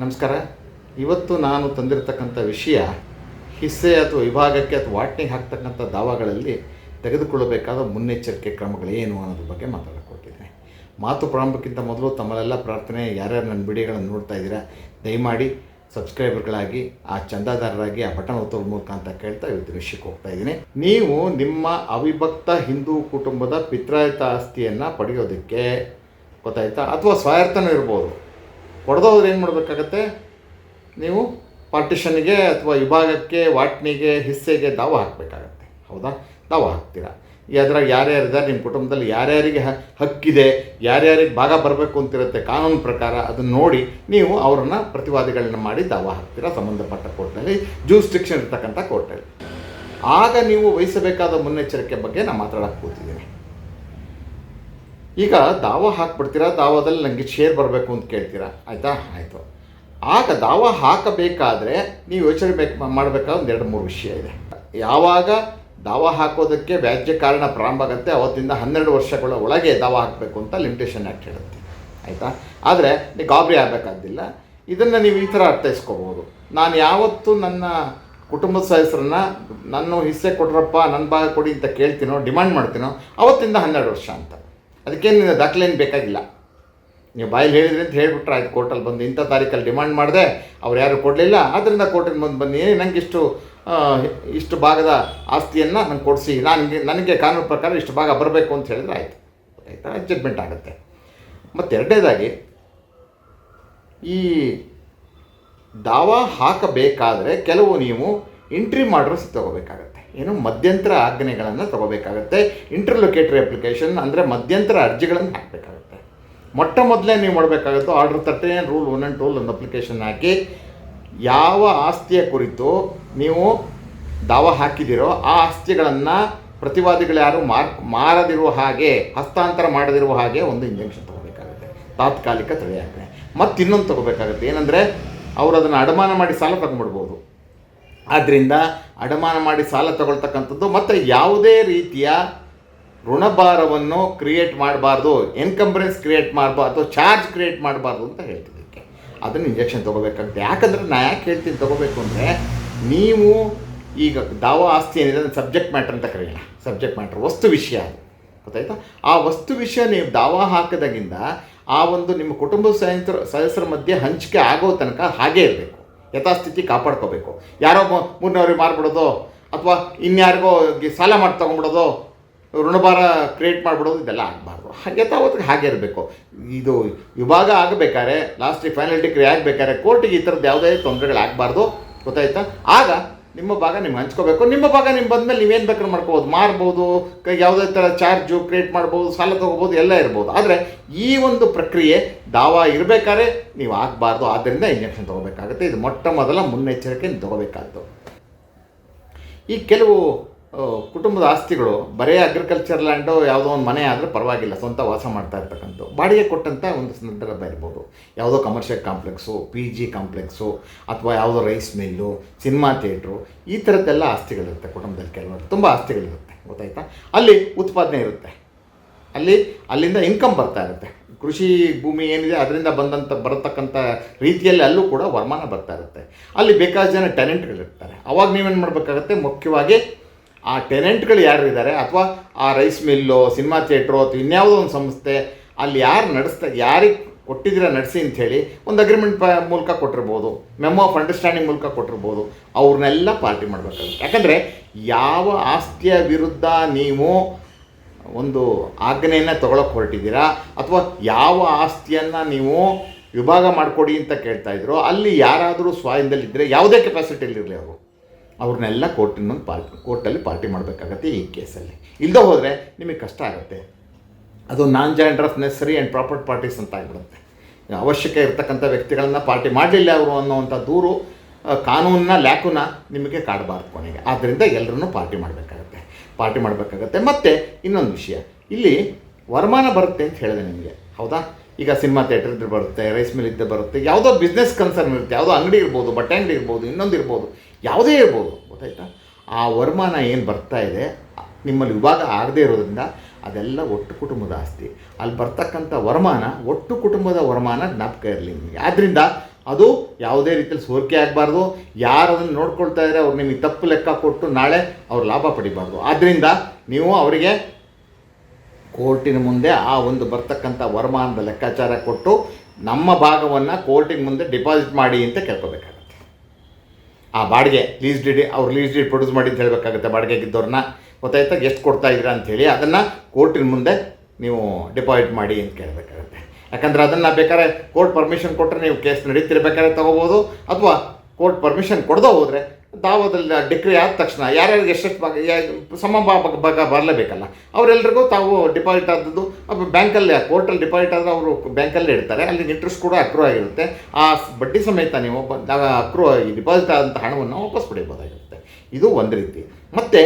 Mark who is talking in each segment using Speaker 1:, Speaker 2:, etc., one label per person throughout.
Speaker 1: ನಮಸ್ಕಾರ. ಇವತ್ತು ನಾನು ತಂದಿರತಕ್ಕಂಥ ವಿಷಯ ಹಿಸ್ಸೆ ಅಥವಾ ವಿಭಾಗಕ್ಕೆ ಅಥವಾ ವಾಟ್ನಿಗೆ ಹಾಕ್ತಕ್ಕಂಥ ದಾವಾಗಳಲ್ಲಿ ತೆಗೆದುಕೊಳ್ಳಬೇಕಾದ ಮುನ್ನೆಚ್ಚರಿಕೆ ಕ್ರಮಗಳೇನು ಅನ್ನೋದ್ರ ಬಗ್ಗೆ ಮಾತಾಡೋಕ್ಕೋಗಿದ್ದೀನಿ ಮಾತು ಪ್ರಾರಂಭಕ್ಕಿಂತ ಮೊದಲು ತಮ್ಮಲ್ಲೆಲ್ಲ ಪ್ರಾರ್ಥನೆ, ಯಾರ್ಯಾರು ನನ್ನ ವಿಡಿಯೋಗಳನ್ನು ನೋಡ್ತಾ ಇದ್ದೀರಾ, ದಯಮಾಡಿ ಸಬ್ಸ್ಕ್ರೈಬರ್ಗಳಾಗಿ, ಆ ಚಂದಾದಾರರಾಗಿ, ಆ ಬಟನ್ ಒತ್ತೋದ್ರ ಮೂಲಕ ಅಂತ ಕೇಳ್ತಾ ಇವತ್ತು ವಿಷಯಕ್ಕೆ ಹೋಗ್ತಾ ಇದ್ದೀನಿ. ನೀವು ನಿಮ್ಮ ಅವಿಭಕ್ತ ಹಿಂದೂ ಕುಟುಂಬದ ಪಿತ್ರಾಯಿತ ಆಸ್ತಿಯನ್ನು ಪಡೆಯೋದಕ್ಕೆ ಗೊತ್ತಾಯ್ತಾ? ಅಥವಾ ಸ್ವಾಯರ್ಥನೂ ಇರ್ಬೋದು. ಹೊಡೆದೋದ್ರೆ ಏನು ಮಾಡಬೇಕಾಗತ್ತೆ? ನೀವು ಪಾರ್ಟಿಷನ್ಗೆ ಅಥವಾ ವಿಭಾಗಕ್ಕೆ, ವಾಟ್ನಿಗೆ, ಹಿಸ್ಸೆಗೆ ದಾವ ಹಾಕಬೇಕಾಗತ್ತೆ. ಹೌದಾ? ದಾವ ಹಾಕ್ತೀರಾ? ಅದ್ರಾಗ ಯಾರ್ಯಾರಿದ್ದಾರೆ ನಿಮ್ಮ ಕುಟುಂಬದಲ್ಲಿ ಯಾರ್ಯಾರಿಗೆ ಹಕ್ಕಿದೆ, ಯಾರ್ಯಾರಿಗೆ ಭಾಗ ಬರಬೇಕು ಅಂತಿರುತ್ತೆ ಕಾನೂನು ಪ್ರಕಾರ ಅದನ್ನು ನೋಡಿ ನೀವು ಅವರನ್ನು ಪ್ರತಿವಾದಿಗಳನ್ನ ಮಾಡಿ ದಾವ ಹಾಕ್ತೀರಾ ಸಂಬಂಧಪಟ್ಟ ಕೋರ್ಟ್ನಲ್ಲಿ ಜೂಸ್ಟಿಕ್ಷನ್ ಇರ್ತಕ್ಕಂಥ ಕೋರ್ಟಲ್ಲಿ. ಆಗ ನೀವು ವಹಿಸಬೇಕಾದ ಮುನ್ನೆಚ್ಚರಿಕೆ ಬಗ್ಗೆ ನಾನು ಮಾತಾಡಕ್ಕೆ ಕೂತಿದ್ದೀನಿ. ಈಗ ದಾವ ಹಾಕ್ಬಿಡ್ತೀರಾ? ದಾವದಲ್ಲಿ ನನಗೆ ಶೇರ್ ಬರಬೇಕು ಅಂತ ಕೇಳ್ತೀರಾ? ಆಯಿತಾ? ಆಯಿತು. ಆಗ ದಾವ ಹಾಕಬೇಕಾದ್ರೆ ನೀವು ಯೋಚನೆ ಬೇಕು ಮಾಡಬೇಕಾದ ಒಂದು ಎರಡು ಮೂರು ವಿಷಯ ಇದೆ. ಯಾವಾಗ ದಾವ ಹಾಕೋದಕ್ಕೆ ವ್ಯಾಜ್ಯ ಕಾರಣ ಪ್ರಾರಂಭ ಆಗುತ್ತೆ, ಅವತ್ತಿಂದ ಹನ್ನೆರಡು ವರ್ಷಗಳ ಒಳಗೆ ದಾವ ಹಾಕಬೇಕು ಅಂತ ಲಿಮಿಟೇಷನ್ ಆ್ಯಕ್ಟ್ ಹೇಳುತ್ತೆ. ಆಯಿತಾ? ಆದರೆ ನೀವು ಗಾಬರಿ ಆಗಬೇಕಾದಿಲ್ಲ ಇದನ್ನು ನೀವು ಈ ಥರ ಅರ್ಥೈಸ್ಕೋಬೋದು. ನಾನು ಯಾವತ್ತು ನನ್ನ ಕುಟುಂಬದ ಸದಸ್ಯರನ್ನ, ನನ್ನ ಹಿಸ್ಸೆ ಕೊಡ್ರಪ್ಪ ನನ್ನ ಭಾಗ ಕೊಡಿ ಅಂತ ಕೇಳ್ತೀನೋ ಡಿಮ್ಯಾಂಡ್ ಮಾಡ್ತೀನೋ, ಅವತ್ತಿಂದ ಹನ್ನೆರಡು ವರ್ಷ ಅಂತ. ಅದಕ್ಕೇನು ದಾಖಲೇನು ಬೇಕಾಗಿಲ್ಲ. ನೀವು ಬಾಯಲ್ಲಿ ಹೇಳಿದ್ರಿ ಅಂತ ಹೇಳಿಬಿಟ್ರೆ ಆಯ್ತು, ಕೋರ್ಟಲ್ಲಿ ಬಂದು ಇಂಥ ತಾರೀಕಲ್ಲಿ ಡಿಮಾಂಡ್ ಮಾಡಿದೆ, ಅವ್ರು ಯಾರು ಕೊಡಲಿಲ್ಲ. ಆದ್ದರಿಂದ ಕೋರ್ಟಿಗೆ ಬಂದು ಬನ್ನಿ ನನಗೆ ಇಷ್ಟು ಇಷ್ಟು ಭಾಗದ ಆಸ್ತಿಯನ್ನು ನಂಗೆ ಕೊಡಿಸಿ ನನಗೆ ನನಗೆ ಕಾನೂನು ಪ್ರಕಾರ ಇಷ್ಟು ಭಾಗ ಬರಬೇಕು ಅಂತ ಹೇಳಿದ್ರೆ ಆಯಿತು. ಆಯಿತಾ? ಜಡ್ಮೆಂಟ್ ಆಗುತ್ತೆ. ಮತ್ತು ಎರಡನೇದಾಗಿ, ಈ ದಾವ ಹಾಕಬೇಕಾದರೆ ಕೆಲವು ನೀವು ಎಂಟ್ರಿ ಮಾಡ್ರಸ್ ತಗೋಬೇಕಾಗತ್ತೆ ಏನು ಮಧ್ಯಂತರ ಆಜ್ಞೆಗಳನ್ನು ತಗೋಬೇಕಾಗತ್ತೆ. ಇಂಟರ್ಲೊಕೇಟರಿ ಅಪ್ಲಿಕೇಶನ್ ಅಂದರೆ ಮಧ್ಯಂತರ ಅರ್ಜಿಗಳನ್ನು ಹಾಕಬೇಕಾಗುತ್ತೆ. ಮೊಟ್ಟ ಮೊದಲೇ ನೀವು ಮಾಡಬೇಕಾಗುತ್ತೆ order thirteen rule one and two ಒಂದು ಅಪ್ಲಿಕೇಶನ್ ಹಾಕಿ, ಯಾವ ಆಸ್ತಿಯ ಕುರಿತು ನೀವು ದಾವ ಹಾಕಿದಿರೋ ಆ ಆಸ್ತಿಗಳನ್ನು ಪ್ರತಿವಾದಿಗಳು ಯಾರು ಮಾರ್ ಮಾರದಿರುವ ಹಾಗೆ, ಹಸ್ತಾಂತರ ಮಾಡದಿರುವ ಹಾಗೆ ಒಂದು ಇಂಜೆಕ್ಷನ್ ತಗೋಬೇಕಾಗುತ್ತೆ. ತಾತ್ಕಾಲಿಕ ತಡೆಯಾಜ್ಞೆ. ಮತ್ತು ಇನ್ನೊಂದು ತಗೋಬೇಕಾಗುತ್ತೆ. ಏನಂದರೆ, ಅವರು ಅದನ್ನು ಅಡಮಾನ ಮಾಡಿ ಸಾಲ ತಗೊಂಡ್ಬಿಡ್ಬೋದು. ಆದ್ದರಿಂದ ಅಡಮಾನ ಮಾಡಿ ಸಾಲ ತಗೊಳ್ತಕ್ಕಂಥದ್ದು ಮತ್ತು ಯಾವುದೇ ರೀತಿಯ ಋಣಭಾರವನ್ನು ಕ್ರಿಯೇಟ್ ಮಾಡಬಾರ್ದು ಎನ್ಕಂಬ್ರೆನ್ಸ್ ಕ್ರಿಯೇಟ್ ಮಾಡಬಾರ್ದು ಅಥವಾ ಚಾರ್ಜ್ ಕ್ರಿಯೇಟ್ ಮಾಡಬಾರ್ದು ಅಂತ ಹೇಳ್ತಿದ್ದಕ್ಕೆ ಅದನ್ನು ಇಂಜೆಕ್ಷನ್ ತೊಗೋಬೇಕಾಗುತ್ತೆ. ಯಾಕಂದರೆ ನಾನು ಯಾಕೆ ಹೇಳ್ತೀನಿ ತೊಗೋಬೇಕು ಅಂದರೆ ನೀವು ಈಗ ದಾವ ಆಸ್ತಿ ಏನಿದೆ ಅದನ್ನು ಸಬ್ಜೆಕ್ಟ್ ಮ್ಯಾಟ್ರ್ ಅಂತ ಕರೆಯೋಣ ಸಬ್ಜೆಕ್ಟ್ ಮ್ಯಾಟ್ರ್ ವಸ್ತು ವಿಷಯ ಅದು. ಗೊತ್ತಾಯ್ತಾ? ಆ ವಸ್ತು ವಿಷಯ ನೀವು ದಾವ ಹಾಕಿದಾಗಿಂದ ಆ ಒಂದು ನಿಮ್ಮ ಕುಟುಂಬ ಸದಸ್ಯರ ಸದಸ್ಯರ ಮಧ್ಯೆ ಹಂಚಿಕೆ ಆಗೋ ತನಕ ಹಾಗೇ ಇರಬೇಕು. ಯಥಾಸ್ಥಿತಿ ಕಾಪಾಡ್ಕೋಬೇಕು. ಯಾರೋ ಮೂರನೇವ್ರಿಗೆ ಮಾರ್ಬಿಡೋದು, ಅಥವಾ ಇನ್ಯಾರಿಗೋ ಸಾಲ ಮಾಡಿ ತೊಗೊಂಬಿಡೋದು ಋಣಭಾರ ಕ್ರಿಯೇಟ್ ಮಾಡಿಬಿಡೋದು, ಇದೆಲ್ಲ ಆಗಬಾರ್ದು. ಯಥಾವತ್ತಿಗೆ ಹಾಗೆ ಇರಬೇಕು. ಇದು ವಿಭಾಗ ಆಗಬೇಕಾದ್ರೆ, ಲಾಸ್ಟಿಗೆ ಫೈನಲ್ ಡಿಗ್ರಿ ಆಗಬೇಕಾದ್ರೆ, ಕೋರ್ಟಿಗೆ ಈ ಥರದ್ದು ಯಾವುದೇ ತೊಂದರೆಗಳಾಗಬಾರ್ದು. ಗೊತ್ತಾಯ್ತಾ? ಆಗ ನಿಮ್ಮ ಭಾಗ ನಿಮ್ಗೆ ಹಂಚ್ಕೋಬೇಕು. ನಿಮ್ಮ ಭಾಗ ನಿಮ್ಮ ಬಂದಮೇಲೆ ನೀವೇನು ಬೇಕಾದ್ರೂ ಮಾಡ್ಕೋಬೋದು. ಮಾರ್ಬೋದು ಯಾವುದೇ ಥರ ಚಾರ್ಜು ಕ್ರಿಯೇಟ್ ಮಾಡ್ಬೋದು, ಸಾಲ ತೊಗೋಬೋದು, ಎಲ್ಲ ಇರ್ಬೋದು. ಆದರೆ ಈ ಒಂದು ಪ್ರಕ್ರಿಯೆ ದಾವ ಇರಬೇಕಾದ್ರೆ ನೀವು ಆಗಬಾರ್ದು. ಆದ್ದರಿಂದ ಇಂಜೆಕ್ಷನ್ ತೊಗೋಬೇಕಾಗುತ್ತೆ. ಇದು ಮೊಟ್ಟ ಮೊದಲ ಮುನ್ನೆಚ್ಚರಿಕೆ ತೊಗೋಬೇಕಾಗ್ತದೆ ಈ ಕೆಲವು ಕುಟುಂಬದ ಆಸ್ತಿಗಳು, ಬರೇ ಅಗ್ರಿಕಲ್ಚರ್ ಲ್ಯಾಂಡು ಯಾವುದೋ ಒಂದು ಮನೆ ಆದರೆ ಪರವಾಗಿಲ್ಲ, ಸ್ವಂತ ವಾಸ ಮಾಡ್ತಾ ಇರ್ತಕ್ಕಂಥ ಬಾಡಿಗೆ ಕೊಟ್ಟಂಥ ಒಂದು ಸಂದರ್ಭ ಇರ್ಬೋದು. ಯಾವುದೋ commercial complex P G complex ಅಥವಾ ಯಾವುದೋ ರೈಸ್ ಮಿಲ್ಲು ಸಿನಿಮಾ ಥಿಯೇಟ್ರು ಈ ಥರದ್ದೆಲ್ಲ ಆಸ್ತಿಗಳಿರುತ್ತೆ ಕುಟುಂಬದಲ್ಲಿ ಕೆಲವರು ತುಂಬ ಆಸ್ತಿಗಳಿರುತ್ತೆ, ಗೊತ್ತಾಯ್ತಾ? ಅಲ್ಲಿ ಉತ್ಪಾದನೆ ಇರುತ್ತೆ. ಅಲ್ಲಿ, ಅಲ್ಲಿಂದ ಇನ್ಕಮ್ ಬರ್ತಾ ಇರುತ್ತೆ. ಕೃಷಿ ಭೂಮಿ ಏನಿದೆ, ಅದರಿಂದ ಬಂದಂಥ ಬರತಕ್ಕಂಥ ರೀತಿಯಲ್ಲಿ ಅಲ್ಲೂ ಕೂಡ ವರಮಾನ ಬರ್ತಾ ಇರುತ್ತೆ. ಅಲ್ಲಿ ಬೇಕಾದ ಜನ ಟ್ಯಾಲೆಂಟ್ಗಳಿರ್ತಾರೆ ಅವಾಗ ನೀವೇನು ಮಾಡಬೇಕಾಗತ್ತೆ? ಮುಖ್ಯವಾಗಿ ಆ ಟೆನೆಂಟ್ಗಳು ಯಾರು ಇದ್ದಾರೆ ಅಥವಾ ಆ ರೈಸ್ ಮಿಲ್ಲು, ಸಿನಿಮಾ ಥಿಯೇಟ್ರು ಅಥವಾ ಇನ್ಯಾವುದೋ ಒಂದು ಸಂಸ್ಥೆ, ಅಲ್ಲಿ ಯಾರು ನಡೆಸ್ತಾ, ಯಾರಿಗೆ ಕೊಟ್ಟಿದ್ದೀರಾ ನಡೆಸಿ ಅಂಥೇಳಿ ಒಂದು ಅಗ್ರಿಮೆಂಟ್ ಮೂಲಕ ಕೊಟ್ಟಿರ್ಬೋದು. ಮೆಮೊ ಆಫ್ ಅಂಡರ್ಸ್ಟ್ಯಾಂಡಿಂಗ್ ಮೂಲಕ ಕೊಟ್ಟಿರ್ಬೋದು. ಅವ್ರನ್ನೆಲ್ಲ ಪಾರ್ಟಿ ಮಾಡಬೇಕಾಗುತ್ತೆ. ಯಾಕಂದರೆ ಯಾವ ಆಸ್ತಿಯ ವಿರುದ್ಧ ನೀವು ಒಂದು ಆಜ್ಞೆಯನ್ನು ತಗೊಳಕ್ಕೆ ಹೊರಟಿದ್ದೀರಾ? ಅಥವಾ ಯಾವ ಆಸ್ತಿಯನ್ನು ನೀವು ವಿಭಾಗ ಮಾಡಿಕೊಡಿ ಅಂತ ಕೇಳ್ತಾ ಇದ್ರು, ಅಲ್ಲಿ ಯಾರಾದರೂ ಸ್ವಾಯಂದಲ್ಲಿದ್ದರೆ ಯಾವುದೇ ಕೆಪಾಸಿಟಿಯಲ್ಲಿರಲಿ ಅವರು. ಅವ್ರನ್ನೆಲ್ಲ ಕೋರ್ಟಿನ ಪಾರ್ಟಿ ಕೋರ್ಟಲ್ಲಿ ಪಾರ್ಟಿ ಮಾಡಬೇಕಾಗತ್ತೆ ಈ ಕೇಸಲ್ಲಿ. ಇಲ್ಲದೆ ಹೋದರೆ ನಿಮಗೆ ಕಷ್ಟ ಆಗುತ್ತೆ. ಅದು non joint of necessary and proper parties ಅಂತ ಆಗಿಬಿಡುತ್ತೆ. ಅವಶ್ಯಕ ಇರ್ತಕ್ಕಂಥ ವ್ಯಕ್ತಿಗಳನ್ನು ಪಾರ್ಟಿ ಮಾಡಲಿಲ್ಲ ಅವರು ಅನ್ನೋವಂಥ ದೂರು ಕಾನೂನನ್ನ ಕಾನೂನಿನ ಲ್ಯಾಕುನ ನಿಮಗೆ ಕಾಡಬಾರ್ದು ಕೊನೆಗೆ. ಆದ್ದರಿಂದ ಎಲ್ಲರನ್ನೂ ಪಾರ್ಟಿ ಮಾಡಬೇಕಾಗತ್ತೆ. ಪಾರ್ಟಿ ಮಾಡಬೇಕಾಗತ್ತೆ. ಮತ್ತು ಇನ್ನೊಂದು ವಿಷಯ. ಇಲ್ಲಿ ವರಮಾನ ಬರುತ್ತೆ ಅಂತ ಹೇಳಿದೆ ನಿಮಗೆ. ಹೌದಾ? ಈಗ ಸಿನಿಮಾ ಥಿಯೇಟರ್ ಇದ್ರೆ ಬರುತ್ತೆ, ರೈಸ್ ಮಿಲ್ ಇದ್ದೇ ಬರುತ್ತೆ, ಯಾವುದೋ ಬಿಸ್ನೆಸ್ ಕನ್ಸರ್ನ್ ಇರುತ್ತೆ, ಯಾವುದೋ ಅಂಗಡಿ ಇರ್ಬೋದು, ಬಟ್ಟೆ ಅಂಗಡಿ ಇರ್ಬೋದು, ಇನ್ನೊಂದು ಇರ್ಬೋದು. ಯಾವುದೇ ಇರ್ಬೋದು. ಗೊತ್ತಾಯ್ತಾ? ಆ ವರಮಾನ ಏನು ಬರ್ತಾ ಇದೆ, ನಿಮ್ಮಲ್ಲಿ ವಿಭಾಗ ಆಗದೇ ಇರೋದ್ರಿಂದ ಅದೆಲ್ಲ ಒಟ್ಟು ಕುಟುಂಬದ ಆಸ್ತಿ. ಅಲ್ಲಿ ಬರ್ತಕ್ಕಂಥ ವರಮಾನ ಒಟ್ಟು ಕುಟುಂಬದ ವರಮಾನ ಜ್ಞಾಪಕ ಇರಲಿ ನಿಮಗೆ. ಆದ್ದರಿಂದ ಅದು ಯಾವುದೇ ರೀತಿಯಲ್ಲಿ ಸೋರಿಕೆ ಆಗಬಾರ್ದು. ಯಾರು ಅದನ್ನು ನೋಡ್ಕೊಳ್ತಾ ಇದ್ದರೆ ಅವ್ರು ನಿಮಗೆ ತಪ್ಪು ಲೆಕ್ಕ ಕೊಟ್ಟು ನಾಳೆ ಅವ್ರು ಲಾಭ ಪಡಿಬಾರ್ದು. ಆದ್ದರಿಂದ ನೀವು ಅವರಿಗೆ ಕೋರ್ಟಿನ ಮುಂದೆ ಆ ಒಂದು ಬರ್ತಕ್ಕಂಥ ವರಮಾನದ ಲೆಕ್ಕಾಚಾರ ಕೊಟ್ಟು ನಮ್ಮ ಭಾಗವನ್ನು ಕೋರ್ಟಿನ ಮುಂದೆ ಡಿಪಾಸಿಟ್ ಮಾಡಿ ಅಂತ ಕೇಳ್ಕೊಬೇಕಾಗತ್ತೆ. ಆ ಬಾಡಿಗೆ ಲೀಸ್ ಡಿಡಿ ಅವ್ರು ಲೀಸ್ ಡಿಡ್ ಪ್ರೊಡ್ಯೂಸ್ ಮಾಡಿ ಅಂತ ಹೇಳಬೇಕಾಗುತ್ತೆ ಬಾಡಿಗೆಗಿದ್ದವ್ರನ್ನ ಗೊತ್ತಾಯ್ತಾ? ಎಷ್ಟು ಕೊಡ್ತಾ ಇದ್ದೀರಾ ಅಂಥೇಳಿ ಅದನ್ನು ಕೋರ್ಟಿನ ಮುಂದೆ ನೀವು ಡಿಪಾಸಿಟ್ ಮಾಡಿ ಅಂತ ಕೇಳಬೇಕಾಗುತ್ತೆ. ಯಾಕಂದರೆ ಅದನ್ನು ಬೇಕಾದ್ರೆ ಕೋರ್ಟ್ ಪರ್ಮಿಷನ್ ಕೊಟ್ಟರೆ ನೀವು ಕೇಸ್ ನಡೀತಿರ್ಬೇಕಾದ್ರೆ ತೊಗೋಬೋದು, ಅಥವಾ ಕೋರ್ಟ್ ಪರ್ಮಿಷನ್ ಕೊಡದೇ ಹೋದರೆ ದಾವದಲ್ಲಿ ಡಿಕ್ರಿ ಆದ ತಕ್ಷಣ ಯಾರ್ಯಾರಿಗೆ ಎಷ್ಟೆಷ್ಟು ಭಾಗ ಸಮಭಾಗ ಸಮ ಭಾಗ ಬರಲೇಬೇಕಲ್ಲ ಅವರೆಲ್ಲರಿಗೂ ತಾವು ಡಿಪಾಸಿಟ್ ಆದದ್ದು ಬ್ಯಾಂಕಲ್ಲಿ ಕೋರ್ಟಲ್ಲಿ ಡಿಪಾಸಿಟ್ ಆದರೆ ಅವರು ಬ್ಯಾಂಕಲ್ಲೇ ಇಡ್ತಾರೆ, ಅಲ್ಲಿ ಇಂಟ್ರೆಸ್ಟ್ ಕೂಡ ಅಕ್ರೂ ಆಗಿರುತ್ತೆ. ಆ ಬಡ್ಡಿ ಸಮೇತ ನೀವು ಅಕ್ರೂ ಡಿಪಾಸಿಟ್ ಆದಂಥ ಹಣವನ್ನು ವಾಪಸ್ ಪಡೆಯಬಹುದಾಗಿರುತ್ತೆ. ಇದು ಒಂದು ರೀತಿ. ಮತ್ತು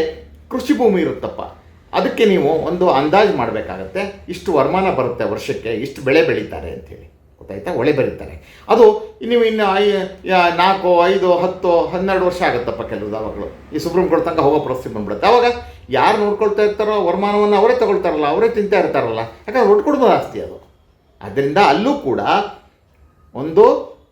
Speaker 1: ಕೃಷಿ ಭೂಮಿ ಇರುತ್ತಪ್ಪ, ಅದಕ್ಕೆ ನೀವು ಒಂದು ಅಂದಾಜು ಮಾಡಬೇಕಾಗತ್ತೆ, ಇಷ್ಟು ವರಮಾನ ಬರುತ್ತೆ ವರ್ಷಕ್ಕೆ, ಇಷ್ಟು ಬೆಳೆ ಬೆಳೀತಾರೆ ಅಂಥೇಳಿ ಗೊತ್ತಾಯ್ತಾ ಒಳೆ ಬರೀತಾರೆ. ಅದು ನೀವು ಇನ್ನು ಐ ನಾಲ್ಕು, ಐದು, ಹತ್ತು, ಹನ್ನೆರಡು ವರ್ಷ ಆಗುತ್ತಪ್ಪ ಕೆಲವು ದಾವಗಳು ಈ ಸುಪ್ರೀಂ ಕೋರ್ಟ್ ತನಕ ಹೋಗೋ ಪರಿಸ್ಥಿತಿ ಬಂದ್ಬಿಡುತ್ತೆ. ಅವಾಗ ಯಾರು ನೋಡ್ಕೊಳ್ತಾ ಇರ್ತಾರೋ ವರಮಾನವನ್ನು ಅವರೇ ತಗೊಳ್ತಾರಲ್ಲ, ಅವರೇ ತಿಂತಾ ಇರ್ತಾರಲ್ಲ, ಯಾಕಂದ್ರೆ ಒಟ್ಟು ಕುಟುಂಬದ ಆಸ್ತಿ ಅದು. ಅದರಿಂದ ಅಲ್ಲೂ ಕೂಡ ಒಂದು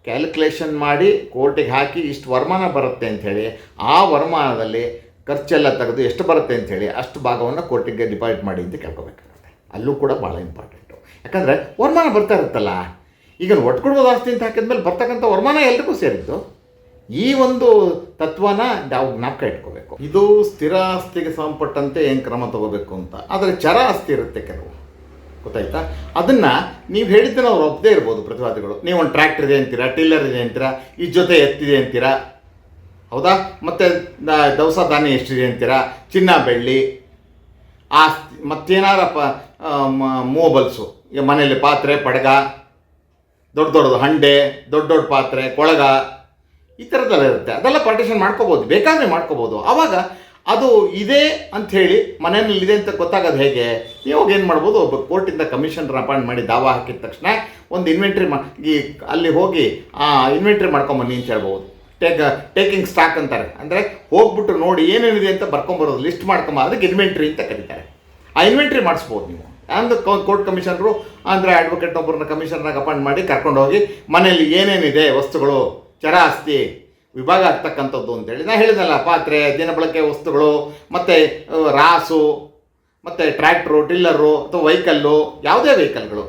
Speaker 1: ಕ್ಯಾಲ್ಕುಲೇಷನ್ ಮಾಡಿ ಕೋರ್ಟಿಗೆ ಹಾಕಿ ಇಷ್ಟು ವರಮಾನ ಬರುತ್ತೆ ಅಂಥೇಳಿ ಆ ವರಮಾನದಲ್ಲಿ ಖರ್ಚೆಲ್ಲ ತೆಗೆದು ಎಷ್ಟು ಬರುತ್ತೆ ಅಂಥೇಳಿ ಅಷ್ಟು ಭಾಗವನ್ನು ಕೋರ್ಟಿಗೆ ಡಿಪಾಸಿಟ್ ಮಾಡಿ ಅಂತ ಕೇಳ್ಕೊಬೇಕಾಗುತ್ತೆ. ಅಲ್ಲೂ ಕೂಡ ಭಾಳ ಇಂಪಾರ್ಟೆಂಟು ಯಾಕಂದರೆ ವರಮಾನ ಬರ್ತಾ ಇರುತ್ತಲ್ಲ. ಈಗ ಒಟ್ಕೊಡ್ಬೋದು ಆಸ್ತಿ ಅಂತ ಹಾಕಿದ್ಮೇಲೆ ಬರ್ತಕ್ಕಂಥ ವರಮಾನ ಎಲ್ರಿಗೂ ಸೇರಿದ್ದು. ಈ ಒಂದು ತತ್ವನ ನಾವು ಜ್ಞಾಪಕ ಇಟ್ಕೋಬೇಕು. ಇದು ಸ್ಥಿರ ಆಸ್ತಿಗೆ ಸಂಬಂಧಪಟ್ಟಂತೆ ಏನು ಕ್ರಮ ತಗೋಬೇಕು ಅಂತ. ಆದರೆ ಚರ ಆಸ್ತಿ ಇರುತ್ತೆ ಕೆಲವು. ಗೊತ್ತಾಯ್ತಾ? ಅದನ್ನು ನೀವು ಹೇಳಿದ್ದನ್ನು ನಾವು ಒಪ್ಪದೇ ಇರ್ಬೋದು ಪ್ರತಿವಾದಿಗಳು. ನೀವು ಒಂದು ಟ್ರ್ಯಾಕ್ಟರ್ ಇದೆ ಅಂತೀರಾ ಟಿಲ್ಲರ್ ಇದೆ ಅಂತೀರಾ, ಈ ಜೊತೆ ಎತ್ತಿದೆ ಅಂತೀರಾ. ಹೌದಾ? ಮತ್ತು ದವಸ ಧಾನ್ಯ ಎಷ್ಟಿದೆ ಅಂತೀರಾ, ಚಿನ್ನ, ಬೆಳ್ಳಿ, ಆಸ್ತಿ ಮತ್ತೇನಾರ ಮೋಬಲ್ಸು. ಮನೆಯಲ್ಲಿ ಈಗ ಮನೇಲಿ ಪಾತ್ರೆ, ಪಡಗ ದೊಡ್ಡ ದೊಡ್ಡದು ಹಂಡೆ, ದೊಡ್ಡ ದೊಡ್ಡ ಪಾತ್ರೆ, ಕೊಳಗ, ಈ ಥರದ್ದೆಲ್ಲ ಇರುತ್ತೆ. ಅದೆಲ್ಲ ಪಾರ್ಟಿಷನ್ ಮಾಡ್ಕೋಬೋದು ಬೇಕಾದರೆ ಮಾಡ್ಕೋಬೋದು ಆವಾಗ ಅದು ಇದೆ ಅಂಥೇಳಿ ಮನೆಯಲ್ಲಿ ಇದೆ ಅಂತ ಗೊತ್ತಾಗೋದು ಹೇಗೆ? ಇವಾಗ ಏನು ಮಾಡ್ಬೋದು, ಒಬ್ಬ ಕೋರ್ಟಿಂದ ಕಮಿಷನರ್ ಅಪಾಯಿಂಟ್ ಮಾಡಿ ದಾವ ಹಾಕಿದ ತಕ್ಷಣ ಒಂದು ಇನ್ವೆಂಟ್ರಿ ಮಾ, ಈ ಅಲ್ಲಿ ಹೋಗಿ, ಆ ಇನ್ವೆಂಟ್ರಿ ಮಾಡ್ಕೊಂಬನ್ನಿ ಅಂತ ಹೇಳ್ಬೋದು. ಟೇಕ್ ಟೇಕಿಂಗ್ ಸ್ಟಾಕ್ ಅಂತಾರೆ. ಅಂದರೆ ಹೋಗ್ಬಿಟ್ಟು ನೋಡಿ ಏನೇನಿದೆ ಅಂತ ಬರ್ಕೊಂಬರೋದು ಲಿಸ್ಟ್ ಮಾಡ್ಕೊಂಬ, ಅದಕ್ಕೆ ಇನ್ವೆಂಟ್ರಿ ಅಂತ ಕರೀತಾರೆ. ಆ ಇನ್ವೆಂಟ್ರಿ ಮಾಡಿಸ್ಬೋದು ನೀವು. ಅಂದು ಕೋರ್ಟ್ ಕಮಿಷನರು ಅಂದರೆ ಅಡ್ವೊಕೇಟ್ ಒಬ್ಬರನ್ನ ಕಮಿಷನರ್ನಾಗ ಅಪಾಯಿಂಟ್ ಮಾಡಿ ಕರ್ಕೊಂಡು ಹೋಗಿ ಮನೆಯಲ್ಲಿ ಏನೇನಿದೆ ವಸ್ತುಗಳು? ಚರ ಆಸ್ತಿ ವಿಭಾಗ ಆಗ್ತಕ್ಕಂಥದ್ದು ಅಂತೇಳಿ. ನಾನು ಹೇಳಿದ್ನಲ್ಲ, ಪಾತ್ರೆ ದಿನಬಳಕೆ ವಸ್ತುಗಳು, ಮತ್ತು ರಾಸು, ಮತ್ತು ಟ್ರ್ಯಾಕ್ಟ್ರು ಟಿಲ್ಲರು ಅಥವಾ ವೆಹಿಕಲ್ಲು ಯಾವುದೇ ವೆಹಿಕಲ್ಗಳು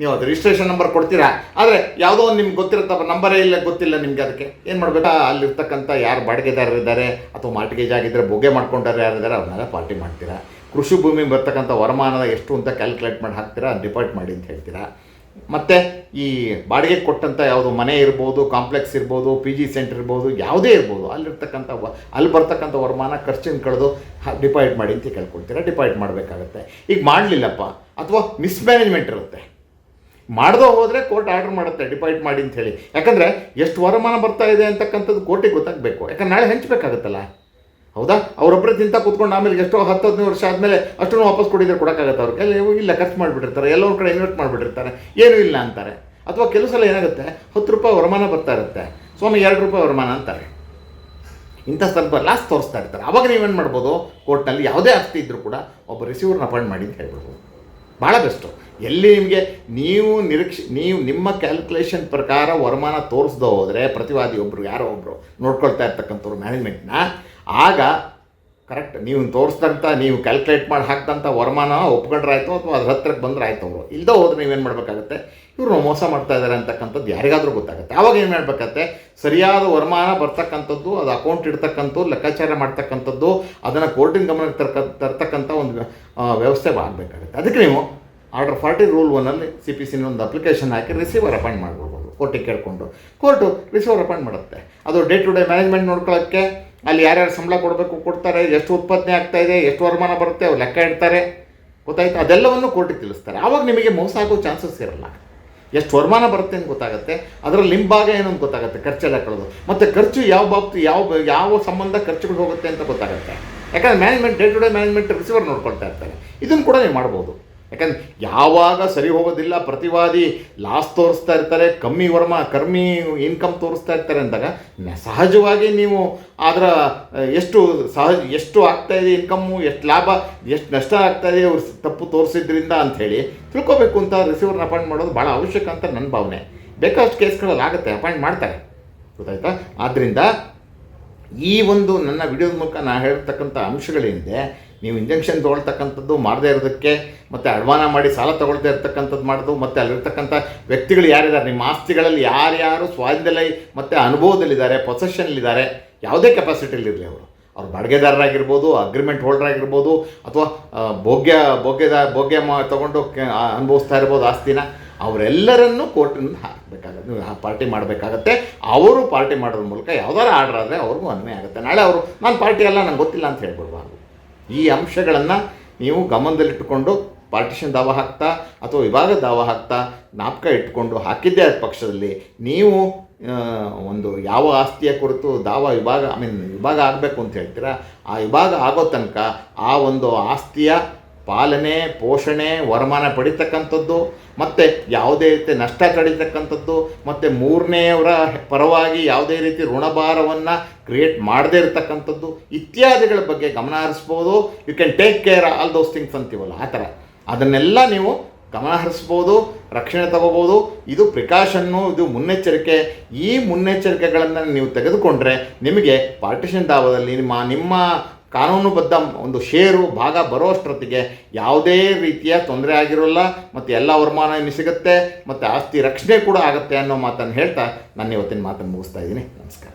Speaker 1: ನೀವು ಅದು ರಿಜಿಸ್ಟ್ರೇಷನ್ ನಂಬರ್ ಕೊಡ್ತೀರಾ? ಆದರೆ ಯಾವುದೋ ಒಂದು ನಿಮ್ಗೆ ಗೊತ್ತಿರುತ್ತಪ್ಪ ನಂಬರೇ ಇಲ್ಲ, ಗೊತ್ತಿಲ್ಲ ನಿಮ್ಗೆ ಅದಕ್ಕೆ. ಏನು ಮಾಡಬೇಕಾ? ಅಲ್ಲಿರ್ತಕ್ಕಂಥ ಯಾರು ಬಾಡಿಗೆದಾರರು ಇದ್ದಾರೆ ಅಥವಾ ಮಾರ್ಟಿಗೇಜ್ ಆಗಿದ್ದರೆ ಬೊಗೆ ಮಾಡ್ಕೊಂಡಾರೆ ಯಾರಿದ್ದಾರೆ, ಅವ್ರನ್ನೆಲ್ಲ ಪಾರ್ಟಿ ಮಾಡ್ತೀರಾ? ಕೃಷಿ ಭೂಮಿ ಬರ್ತಕ್ಕಂಥ ವರಮಾನದ ಎಷ್ಟು ಅಂತ ಕ್ಯಾಲ್ಕುಲೇಟ್ ಮಾಡಿ ಹಾಕ್ತೀರಾ ಡಿಪಾರ್ಟ್ ಮಾಡಿ ಅಂತ ಹೇಳ್ತೀರಾ. ಮತ್ತು ಈ ಬಾಡಿಗೆ ಕೊಟ್ಟಂಥ ಯಾವುದು ಮನೆ ಇರ್ಬೋದು ಕಾಂಪ್ಲೆಕ್ಸ್ ಇರ್ಬೋದು ಪಿ ಜಿ ಸೆಂಟರ್ ಇರ್ಬೋದು, ಯಾವುದೇ ಇರ್ಬೋದು, ಅಲ್ಲಿರ್ತಕ್ಕಂಥ ವ, ಅಲ್ಲಿ ಬರ್ತಕ್ಕಂಥ ವರಮಾನ ಖರ್ಚಿನ ಕಳೆದು ಡಿಪಾಯಿಟ್ ಮಾಡಿ ಅಂತ ಕೇಳ್ಕೊಳ್ತೀರಾ ಡಿಪಾಯಿಟ್ ಮಾಡಬೇಕಾಗತ್ತೆ. ಈಗ ಮಾಡಲಿಲ್ಲಪ್ಪ, ಅಥವಾ ಮಿಸ್ಮ್ಯಾನೇಜ್ಮೆಂಟ್ ಇರುತ್ತೆ. ಮಾಡ್ದೋ ಹೋದರೆ ಕೋರ್ಟ್ ಆರ್ಡ್ರ್ ಮಾಡುತ್ತೆ ಡಿಪಾಯಿಟ್ ಮಾಡಿ ಅಂತ ಹೇಳಿ. ಯಾಕಂದರೆ ಎಷ್ಟು ವರಮಾನ ಬರ್ತಾ ಇದೆ ಅಂತಕ್ಕಂಥದ್ದು ಕೋರ್ಟಿಗೆ ಗೊತ್ತಾಗಬೇಕು. ಯಾಕಂದ್ರೆ ನಾಳೆ ಹಂಚ್ಬೇಕಾಗತ್ತಲ್ಲ. ಹೌದಾ? ಅವರೊಬ್ಬರೇ ತಿಂತ ಕೂತ್ಕೊಂಡು ಆಮೇಲೆ ಎಷ್ಟೋ ಹತ್ತು, ಹದಿನೈದು ವರ್ಷ ಆದಮೇಲೆ ಅಷ್ಟನ್ನು ವಾಪಸ್ ಕೊಟ್ಟಿದ್ರೆ ಕೊಡೋಕ್ಕಾಗತ್ತೆ ಅವ್ರಿಗೆ. ಇಲ್ಲ, ಖರ್ಚು ಮಾಡಿಬಿಟ್ಟಿರ್ತಾರೆ. ಎಲ್ಲೋ ಕಡೆ ಇನ್ವೆಸ್ಟ್ ಮಾಡಿಬಿಟ್ಟಿರ್ತಾರೆ. ಏನೂ ಇಲ್ಲ ಅಂತಾರೆ. ಅಥವಾ ಕೆಲವು ಸಲ ಏನಾಗುತ್ತೆ? ಹತ್ತು ರೂಪಾಯಿ ವರಮಾನ ಬರ್ತಾ ಇರುತ್ತೆ. ಸ್ವಾಮಿ, ಎರಡು ರೂಪಾಯಿ ವರಮಾನ ಅಂತಾರೆ. ಇಂಥ ಸ್ವಲ್ಪ ಲಾಸ್ ತೋರಿಸ್ತಾ ಇರ್ತಾರೆ. ಅವಾಗ ನೀವೇನು ಮಾಡ್ಬೋದು? ಕೋರ್ಟ್ನಲ್ಲಿ ಯಾವುದೇ ಆಸ್ತಿ ಇದ್ದರೂ ಕೂಡ ಒಬ್ಬ ರಿಸೀವರ್ನ ಅಪಾಯಿಂಟ್ ಮಾಡಿ ಅಂತ ಹೇಳ್ಬಿಡ್ಬೋದು ಭಾಳ ಬೆಸ್ಟು. ಎಲ್ಲಿ ನಿಮಗೆ ನೀವು ನಿರೀಕ್ಷೆ, ನೀವು ನಿಮ್ಮ ಕ್ಯಾಲ್ಕುಲೇಷನ್ ಪ್ರಕಾರ ವರಮಾನ ತೋರಿಸ್ದೋ ಹೋದರೆ ಪ್ರತಿವಾದಿ ಒಬ್ಬರು ಯಾರೋ ಒಬ್ಬರು ನೋಡ್ಕೊಳ್ತಾ ಇರ್ತಕ್ಕಂಥವ್ರು ಮ್ಯಾನೇಜ್ಮೆಂಟ್ನ ಆಗ ಕರೆಕ್ಟ್ ನೀವು ತೋರಿಸ್ದಂಥ ನೀವು ಕ್ಯಾಲ್ಕುಲೇಟ್ ಮಾಡಿ ಹಾಕ್ದಂಥ ವರಮಾನ ಒಪ್ಕೊಂಡ್ರಾಯ್ತು ಅಥವಾ ಅದ್ರ ಹತ್ರಕ್ಕೆ ಬಂದ್ರೆ ಆಯ್ತು ಅವರು? ಇಲ್ಲದೆ ಹೋದ್ರೆ ನೀವೇನು ಮಾಡಬೇಕಾಗತ್ತೆ? ಇವರು ಮೋಸ ಮಾಡ್ತಾ ಇದ್ದಾರೆ ಅಂತಕ್ಕಂಥದ್ದು ಯಾರಿಗಾದರೂ ಗೊತ್ತಾಗುತ್ತೆ. ಆವಾಗ ಏನು ಮಾಡಬೇಕಾಗತ್ತೆ? ಸರಿಯಾದ ವರಮಾನ ಬರ್ತಕ್ಕಂಥದ್ದು, ಅದು ಅಕೌಂಟ್ ಇಡ್ತಕ್ಕಂಥದ್ದು, ಲೆಕ್ಕಾಚಾರ ಮಾಡ್ತಕ್ಕಂಥದ್ದು, ಅದನ್ನು ಕೋರ್ಟಿನ ಗಮನಕ್ಕೆ ತರ್ಕ, ತರ್ತಕ್ಕಂಥ ಒಂದು ವ್ಯವಸ್ಥೆ ಆಗಬೇಕಾಗುತ್ತೆ ಅದಕ್ಕೆ ನೀವು ಆರ್ಡರ್ ಫಾರ್ಟಿ ರೂಲ್ ಒನ್ನಲ್ಲಿ ಸಿ ಪಿ ಸಿನ ಒಂದು ಅಪ್ಲಿಕೇಶನ್ ಹಾಕಿ ರಿಸೀವರ್ ಅಪಾಯಿಂಟ್ ಮಾಡ್ಬೋದು ಕೋರ್ಟಿಗೆ ಕೇಳಿಕೊಂಡು. ಕೋರ್ಟು ರಿಸೀವರ್ ಅಪಾಯಿಂಟ್ ಮಾಡುತ್ತೆ. ಅದು ಡೇ ಟು ಡೇ ಮ್ಯಾನೇಜ್ಮೆಂಟ್ ನೋಡ್ಕೊಳ್ಳೋಕ್ಕೆ ಅಲ್ಲಿ ಯಾರ್ಯಾರು ಸಂಬಳ ಕೊಡಬೇಕು, ಕೊಡ್ತಾರೆ, ಎಷ್ಟು ಉತ್ಪಾದನೆ ಆಗ್ತಾ ಇದೆ, ಎಷ್ಟು ವರಮಾನ ಬರುತ್ತೆ ಅವ್ರು ಲೆಕ್ಕ ಇಡ್ತಾರೆ ಗೊತ್ತಾಯ್ತು? ಅದೆಲ್ಲವನ್ನು ಕೋರ್ಟಿಗೆ ತಿಳಿಸ್ತಾರೆ. ಆವಾಗ ನಿಮಗೆ ಮೋಸ ಆಗೋ ಚಾನ್ಸಸ್ ಇರಲ್ಲ. ಎಷ್ಟು ವರಮಾನ ಬರುತ್ತೆ ಅಂತ ಗೊತ್ತಾಗುತ್ತೆ. ಅದರಲ್ಲಿ ನಿಮ್ಮ ಭಾಗ ಏನು ಅಂತ ಗೊತ್ತಾಗುತ್ತೆ ಖರ್ಚೆಲ್ಲ ಕಳೆದು. ಮತ್ತು ಖರ್ಚು ಯಾವ ಬಾಬ್ತು ಯಾವ ಯಾವ ಸಂಬಂಧ ಖರ್ಚುಗಳು ಹೋಗುತ್ತೆ ಅಂತ ಗೊತ್ತಾಗುತ್ತೆ. ಯಾಕಂದ್ರೆ management day to day management receiver ನೋಡ್ಕೊಳ್ತಾ ಇರ್ತಾರೆ. ಇದನ್ನು ಕೂಡ ನೀವು ಮಾಡ್ಬೋದು. ಯಾಕಂದ್ರೆ ಯಾವಾಗ ಸರಿ ಹೋಗೋದಿಲ್ಲ, ಪ್ರತಿವಾದಿ ಲಾಸ್ ತೋರಿಸ್ತಾ ಇರ್ತಾರೆ, ಕಮ್ಮಿ ವರ್ಮ, ಕಮ್ಮಿ ಇನ್ಕಮ್ ತೋರಿಸ್ತಾ ಇರ್ತಾರೆ ಅಂದಾಗ ಸಹಜವಾಗಿ ನೀವು ಅದರ, ಎಷ್ಟು ಸಹಜ, ಎಷ್ಟು ಆಗ್ತಾ ಇದೆ ಇನ್ಕಮ್ಮು ಎಷ್ಟು ಲಾಭ, ಎಷ್ಟು ನಷ್ಟ ಆಗ್ತಾ ಇದೆ ಅವ್ರು ತಪ್ಪು ತೋರಿಸಿದ್ರಿಂದ ಅಂಥೇಳಿ ತಿಳ್ಕೊಬೇಕು ಅಂತ ರಿಸೀವರ್ನ ಅಪಾಯಿಂಟ್ ಮಾಡೋದು ಭಾಳ ಅವಶ್ಯಕ ಅಂತ ನನ್ನ ಭಾವನೆ. ಬೇಕಾದಷ್ಟು ಕೇಸ್ಗಳಲ್ಲಿ ಆಗುತ್ತೆ ಅಪಾಯಿಂಟ್ ಮಾಡ್ತಾರೆ. ಗೊತ್ತಾಯ್ತಾ? ಆದ್ದರಿಂದ ಈ ಒಂದು ನನ್ನ ವಿಡಿಯೋದ ಮೂಲಕ ನಾನು ಹೇಳ್ತಕ್ಕಂಥ ಅಂಶಗಳೇನಿದೆ, ನೀವು ಇಂಜೆಕ್ಷನ್ ತೊಗೊಳ್ತಕ್ಕಂಥದ್ದು ಮಾಡದೇ ಇರೋದಕ್ಕೆ, ಮತ್ತು ಅಡ್ವಾನ ಮಾಡಿ ಸಾಲ ತೊಗೊಳ್ತಾ ಇರ್ತಕ್ಕಂಥದ್ದು ಮಾಡೋದು, ಮತ್ತು ಅಲ್ಲಿರ್ತಕ್ಕಂಥ ವ್ಯಕ್ತಿಗಳು ಯಾರಿದ್ದಾರೆ, ನಿಮ್ಮ ಆಸ್ತಿಗಳಲ್ಲಿ ಯಾರ್ಯಾರು ಸ್ವಾಧೀನದಲ್ಲಿ ಮತ್ತು ಅನುಭವದಲ್ಲಿದ್ದಾರೆ ಪೊಸೆಷನ್ಲಿದ್ದಾರೆ ಯಾವುದೇ ಕೆಪಾಸಿಟಿಲಿರಲಿ ಅವರು. ಅವ್ರು ಬಾಡಿಗೆದಾರರಾಗಿರ್ಬೋದು ಅಗ್ರಿಮೆಂಟ್ ಹೋಲ್ಡರ್ ಆಗಿರ್ಬೋದು, ಅಥವಾ ಭೋಗ್ಯ, ಭೋಗ್ಯದ, ಭೋಗ್ಯ ಮಾ ತೊಗೊಂಡು ಅನುಭವಿಸ್ತಾ ಇರ್ಬೋದು ಆಸ್ತಿನ ಅವರೆಲ್ಲರನ್ನೂ ಕೋರ್ಟಿನಿಂದ ಹಾಕಬೇಕಾಗತ್ತೆ. ಪಾರ್ಟಿ ಮಾಡಬೇಕಾಗತ್ತೆ. ಅವರು ಪಾರ್ಟಿ ಮಾಡೋದ್ರ ಮೂಲಕ ಯಾವ್ದಾರು ಆರ್ಡರ್ ಆದರೆ ಅವ್ರಿಗೂ ಅನ್ವಯ ಆಗುತ್ತೆ. ನಾಳೆ ಅವರು, ನಾನು ಪಾರ್ಟಿ ಅಲ್ಲ, ನಂಗೆ ಗೊತ್ತಿಲ್ಲ ಅಂತ ಹೇಳ್ಬಿಡ್ಬಾರ್ದು. ಈ ಅಂಶಗಳನ್ನು ನೀವು ಗಮನದಲ್ಲಿಟ್ಟುಕೊಂಡು ಪಾರ್ಟಿಷನ್ ದಾವ ಹಾಕ್ತಾ ಅಥವಾ ವಿಭಾಗ ದಾವ ಹಾಕ್ತಾ ಜ್ಞಾಪಕ ಇಟ್ಟುಕೊಂಡು ಹಾಕಿದ್ದೇ ಆದ ಪಕ್ಷದಲ್ಲಿ ನೀವು ಒಂದು ಯಾವ ಆಸ್ತಿಯ ಕುರಿತು ದಾವ ವಿಭಾಗ ಐ ಮೀನ್ ವಿಭಾಗ ಆಗಬೇಕು ಅಂತ ಹೇಳ್ತೀರಾ? ಆ ವಿಭಾಗ ಆಗೋ ತನಕ ಆ ಒಂದು ಆಸ್ತಿಯ ಪಾಲನೆ, ಪೋಷಣೆ, ವರಮಾನ ಪಡಿತಕ್ಕಂಥದ್ದು, ಮತ್ತು ಯಾವುದೇ ರೀತಿ ನಷ್ಟ ತಡಿತಕ್ಕಂಥದ್ದು, ಮತ್ತು ಮೂರನೆಯವರ ಪರವಾಗಿ ಯಾವುದೇ ರೀತಿ ಋಣಭಾರವನ್ನು ಕ್ರಿಯೇಟ್ ಮಾಡದೇ ಇರತಕ್ಕಂಥದ್ದು ಇತ್ಯಾದಿಗಳ ಬಗ್ಗೆ ಗಮನ ಹರಿಸ್ಬೋದು. You can take care all those things ಅಂತೀವಲ್ಲ, ಆ ಥರ. ಅದನ್ನೆಲ್ಲ ನೀವು ಗಮನ ಹರಿಸ್ಬೋದು, ರಕ್ಷಣೆ ತಗೋಬೋದು. ಇದು ಪ್ರಿಕಾಷನ್ನು ಇದು ಮುನ್ನೆಚ್ಚರಿಕೆ. ಈ ಮುನ್ನೆಚ್ಚರಿಕೆಗಳನ್ನು ನೀವು ತೆಗೆದುಕೊಂಡ್ರೆ ನಿಮಗೆ ಪಾರ್ಟಿಷನ್ ದಾವದಲ್ಲಿ ನಿಮ್ಮ ನಿಮ್ಮ ಕಾನೂನುಬದ್ಧ ಒಂದು ಷೇರು ಭಾಗ ಬರೋಷ್ಟೊತ್ತಿಗೆ ಯಾವುದೇ ರೀತಿಯ ತೊಂದರೆ ಆಗಿರೋಲ್ಲ, ಮತ್ತು ಎಲ್ಲ ವರಮಾನ ಸಿಗುತ್ತೆ, ಮತ್ತು ಆಸ್ತಿ ರಕ್ಷಣೆ ಕೂಡ ಆಗುತ್ತೆ ಅನ್ನೋ ಮಾತನ್ನು ಹೇಳ್ತಾ ನಾನು ಇವತ್ತಿನ ಮಾತನ್ನು ಮುಗಿಸ್ತಾ ಇದ್ದೀನಿ. ನಮಸ್ಕಾರ.